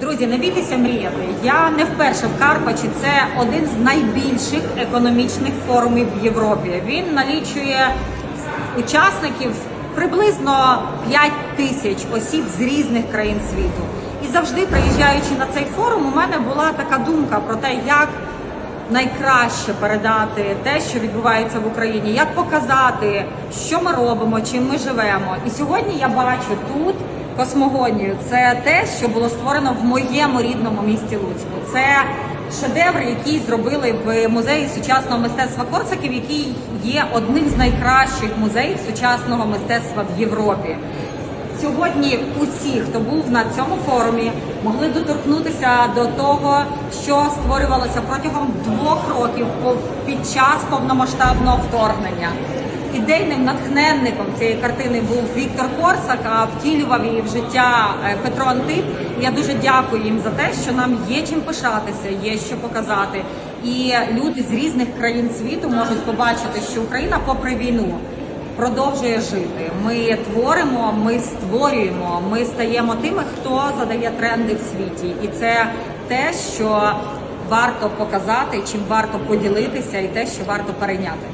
Друзі, не бійтеся мріяти. Я не вперше в Карпачі. Це один з найбільших економічних форумів в Європі. Він налічує учасників приблизно 5 тисяч осіб з різних країн світу. І завжди приїжджаючи на цей форум, у мене була така думка про те, як найкраще передати те, що відбувається в Україні, як показати, що ми робимо, чим ми живемо. І сьогодні я бачу тут космогонію. Це те, що було створено в моєму рідному місті Луцьку. Це шедевр, який зробили в музеї сучасного мистецтва Корсаків, який є одним з найкращих музеїв сучасного мистецтва в Європі. Сьогодні усі, хто був на цьому форумі, могли доторкнутися до того, що створювалося протягом двох років під час повномасштабного вторгнення. Ідейним натхненником цієї картини був Віктор Корсак, а втілював її в життя е, Петро Антип. Я дуже дякую їм за те, що нам є чим пишатися, є що показати. І люди з різних країн світу можуть побачити, що Україна, попри війну, продовжує жити. Ми творимо, ми створюємо, ми стаємо тими, хто задає тренди в світі, і це те, що варто показати, чим варто поділитися, і те, що варто перейняти.